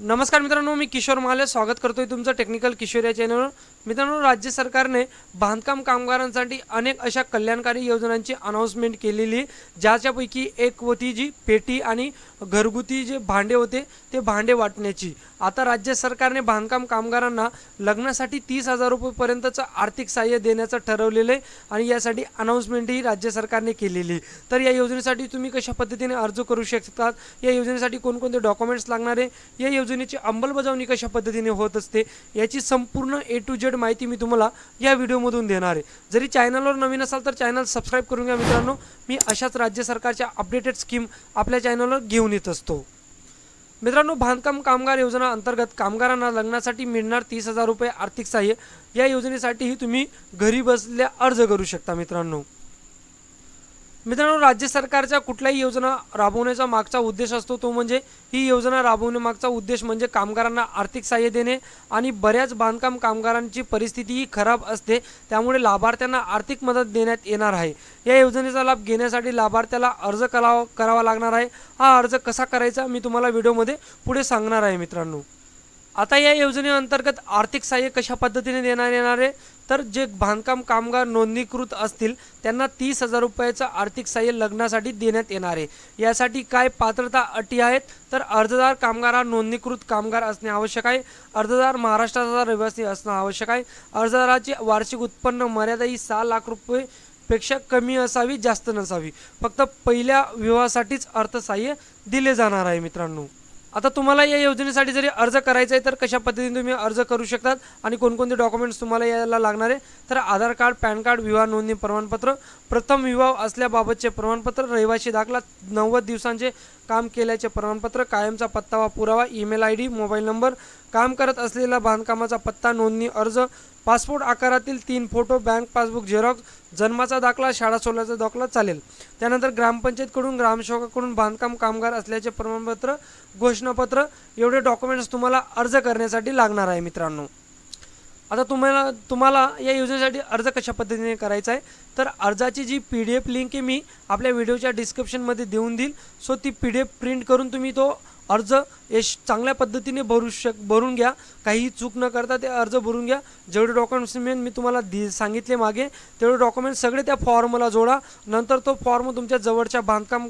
नमस्कार मित्रांनो मी किशोर महाले. स्वागत करतोय तुमचं टेक्निकल किशोर या चॅनलवर मित्रांनो राज्य सरकारने बांधकाम कामगारांसाठी अनेक अशा कल्याणकारी योजनांची अनाऊन्समेंट केलेली. आहे. ज्याच्यापैकी एक होती जी पेटी आणि घरगुती जे भांडे होते ते भांडे वाटण्याची. आता राज्य सरकारने बांधकाम कामगारांना लग्नासाठी तीस हजार रुपयेपर्यंतचं आर्थिक सहाय्य देण्याचं ठरवलेलं आहे आणि यासाठी अनाऊन्समेंटही राज्य सरकारने केलेली. आहे. तर या योजनेसाठी तुम्ही कशा पद्धतीने अर्ज करू शकतात? या योजनेसाठी कोणकोणते डॉक्युमेंट्स लागणार आहे? या योजनेची अंमलबजावणी कशा पद्धतीने होत असते याची संपूर्ण ए टू जेड माहिती मी तुम्हाला या व्हिडिओमधून देणार आहे. जरी चॅनलवर नवीन असाल तर चॅनल सबस्क्राईब करून घ्या मित्रांनो. मी अशाच राज्य सरकारच्या अपडेटेड स्कीम आपल्या चॅनलवर घेऊन येत असतो. मित्रांनो बांधकाम कामगार योजना अंतर्गत कामगारांना लग्नासाठी मिळणार तीस हजार रुपये आर्थिक सहाय्य या योजनेसाठीही तुम्ही घरी बसल्या अर्ज करू शकता मित्रांनो. मित्रांनो राज्य सरकारच्या कुठल्याही योजना राबवण्याचा मागचा उद्देश असतो तो म्हणजे ही योजना राबवण्यामागचा उद्देश म्हणजे कामगारांना आर्थिक सहाय्य देणे आणि बऱ्याच बांधकाम कामगारांची परिस्थितीही खराब असते त्यामुळे लाभार्थ्यांना आर्थिक मदत देण्यात येणार आहे. या योजनेचा लाभ घेण्यासाठी लाभार्थ्याला अर्ज करावा करावा लागणार आहे. हा अर्ज कसा करायचा मी तुम्हाला व्हिडिओमध्ये पुढे सांगणार आहे मित्रांनो. आता या योजनेअंतर्गत आर्थिक सहाय्य कशा पद्धतीने देण्यात येणार आहे? तर जे बांधकाम कामगार नोंदणीकृत असतील त्यांना तीस हजार रुपयाचं आर्थिक सहाय्य लग्नासाठी देण्यात येणार आहे. यासाठी काय पात्रता अटी आहेत? तर अर्जदार कामगार हा नोंदणीकृत कामगार असणे आवश्यक आहे. अर्जदार महाराष्ट्राचा रहिवासी असणं आवश्यक आहे. अर्जदाराची वार्षिक उत्पन्न मर्यादा ही सहा लाख रुपये पेक्षा कमी असावी जास्त नसावी. फक्त पहिल्या विवाहासाठीच अर्थसहाय्य दिले जाणार आहे मित्रांनो. आता तुम्हाला या योजनेसाठी जरी अर्ज करायचा आहे तर कशा पद्धतीने तुम्ही अर्ज करू शकतात आणि कोणकोणते डॉक्युमेंट्स तुम्हाला याला लागणार आहे तर आधार कार्ड पॅन कार्ड विवाह नोंदणी प्रमाणपत्र प्रथम विवाह असल्याबाबतचे प्रमाणपत्र रहिवासी दाखला नव्वद दिवसांचे काम केल्याचे प्रमाणपत्र कायमचा पत्ता वा पुरावा email I D mobile number काम करत असलेला बांधकामाचा पत्ता नोंदणी अर्ज पासपोर्ट आकारातील तीन फोटो बँक पासबुक झेरॉक्स जन्माचा दाखला शाळा सोडल्याचा दाखला चालेल. त्यानंतर ग्रामपंचायतकडून ग्रामसेवकाकडून बांधकाम कामगार असल्याचे प्रमाणपत्र घोषणापत्र एवढे डॉक्युमेंट्स तुम्हाला अर्ज करण्यासाठी लागणार आहे मित्रांनो. आता तुम्हाला तुम्हाला या योजनेसाठी अर्ज कशा पद्धतीने करायचा आहे? तर अर्जाची जी पी डी एफ लिंक आहे मी आपल्या व्हिडिओच्या डिस्क्रिप्शनमध्ये देऊन देईल. सो ती पी डी एफ प्रिंट करून तुम्ही तो अर्ज यश चांगल्या पद्धतीने भरू शक भरून घ्या. काही चूक न करता ते अर्ज भरून घ्या. जेवढे डॉक्युमेंट्स मी मी तुम्हाला दि सांगितले मागे तेवढे डॉक्युमेंट्स सगळे त्या फॉर्मला जोडा. नंतर तो फॉर्म तुमच्या जवळच्या बांधकाम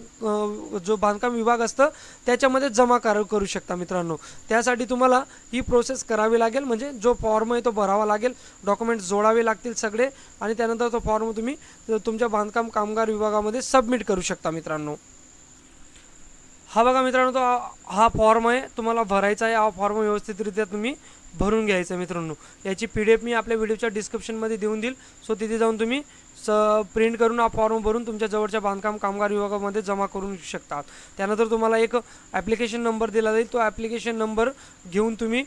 जो बांधकाम विभाग असतं त्याच्यामध्ये जमा कर करू शकता मित्रांनो. त्यासाठी तुम्हाला ही प्रोसेस करावी लागेल. म्हणजे जो फॉर्म आहे तो भरावा लागेल. डॉक्युमेंट्स जोडावे लागतील सगळे आणि त्यानंतर तो फॉर्म तुम्ही तुमच्या बांधकाम कामगार विभागामध्ये सबमिट करू शकता मित्रांनो. हा बघा मित्रांनो तो हा- फॉर्म आहे. तुम्हाला भरायचा आहे. हा फॉर्म व्यवस्थितरित्या तुम्ही भरून घ्यायचा आहे मित्रांनो. याची पी डी एफ मी आपल्या व्हिडिओच्या डिस्क्रिप्शनमध्ये देऊन देईल. सो तिथे जाऊन तुम्ही प्रिंट करून हा फॉर्म भरून तुमच्या जवळच्या बांधकाम कामगार विभागामध्ये जमा करू शकतात. त्यानंतर तुम्हाला एक ॲप्लिकेशन नंबर दिला जाईल. तो ॲप्लिकेशन नंबर घेऊन तुम्ही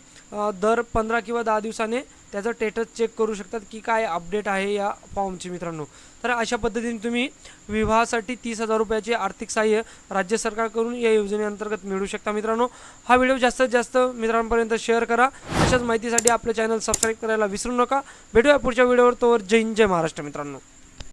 दर पंधरा किंवा दहा दिवसाने त्याचं स्टेटस चेक करू शकतात की काय अपडेट आहे या फॉर्मची मित्रांनो. तर अशा पद्धतीने तुम्ही विवाहासाठी तीस हजार रुपयाचे आर्थिक सहाय्य राज्य सरकारकडून या योजनेअंतर्गत मिळू शकता. मित्रांनो हा व्हिडिओ जास्तीत जास्त मित्रांपर्यंत शेअर करा. अशाच माहितीसाठी आपलं चॅनल सबस्क्राईब करायला विसरू नका. भेटूया पुढच्या व्हिडिओवर. तोवर जय हिंद जय महाराष्ट्र मित्रांनो.